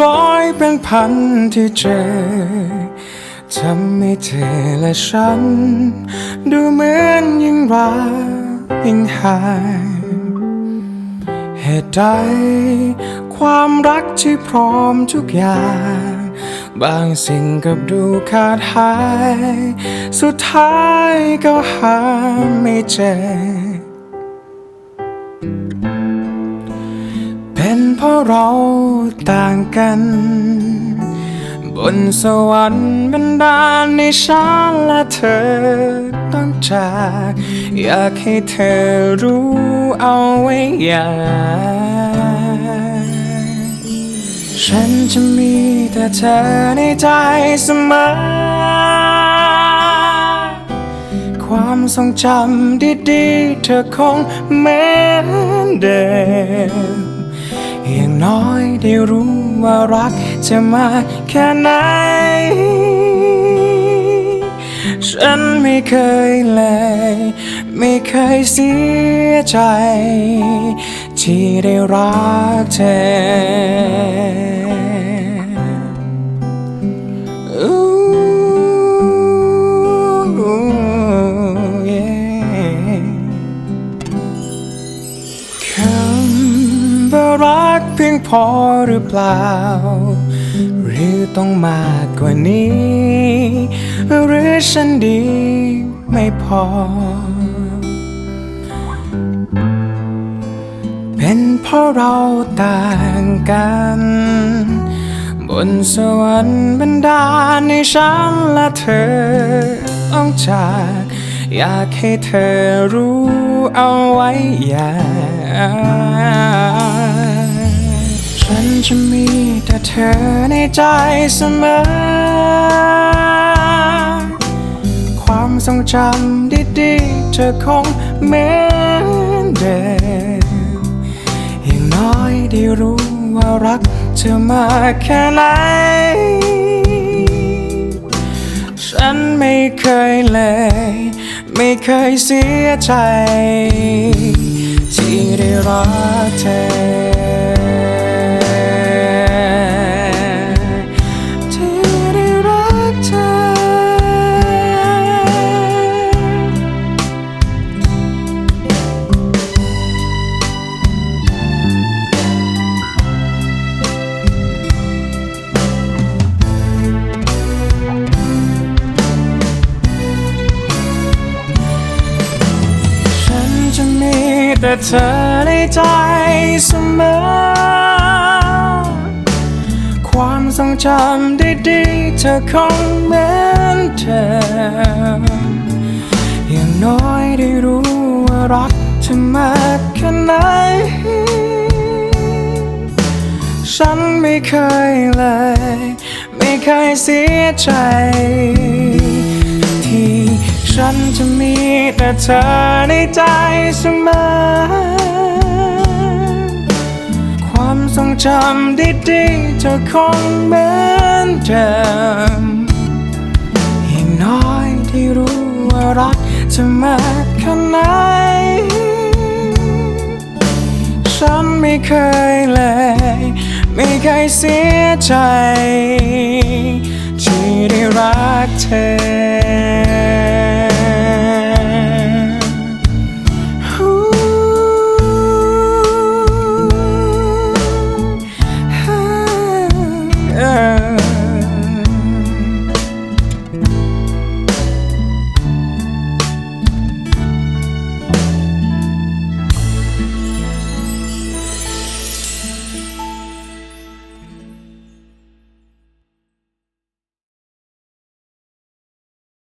บอยเป็นพันที่เจอทำให้เธอและฉัน ดูเหมือนยิ่งรักยิ่งหางเหตุใดความรักที่พร้อมทุกอย่าง บางสิ่งกับดูขาดหาย สุดท้ายก็หาไม่เจอ เป็นเพราะเราต่างกัน บนสวรรค์บันดาลในฉันและเธอต้องจาก อยากให้เธอรู้เอาไว้อย่าง ฉันจะมีแต่เธอในใจเสมอ ความทรงจำดีๆ เธอคงเหมือนเดิม น้อยได้รู้ว่ารักจะมาแค่ไหน ฉันไม่เคยเลย ไม่เคยเสียใจ ที่ได้รักเธอ เพียงพอหรือเปล่า หรือต้องมากกว่านี้ หรือฉันดีไม่พอ เป็นเพราะเราต่างกัน บนสวรรค์บันดาในฉันและเธอต้องจากอยากให้เธอรู้เอาไว้อย่า ฉันจะมีแต่เธอในใจเสมอ ความทรงจำดีๆ เธอคงเหมือนเดิมอย่างน้อยได้รู้ว่ารักเธอมากแค่ไหน ฉันไม่เคยเลย ไม่เคยเสียใจ ที่ได้รักเธอ แต่เธอในใจเสมอ ความทรงจำดีๆเธอคงเหมือนเดิมอย่างน้อยได้รู้ว่ารักเธอมากแค่ไหน ฉันไม่เคยเลย ไม่เคยเสียใจ เธอในใจเสมอ ความทรงจำดีๆเธอคงเหมือนเดิมอย่างน้อยที่รู้ว่ารักจะมากแค่ไหน ฉันไม่เคยเลย ไม่เคยเสียใจ ที่ได้รักเธอ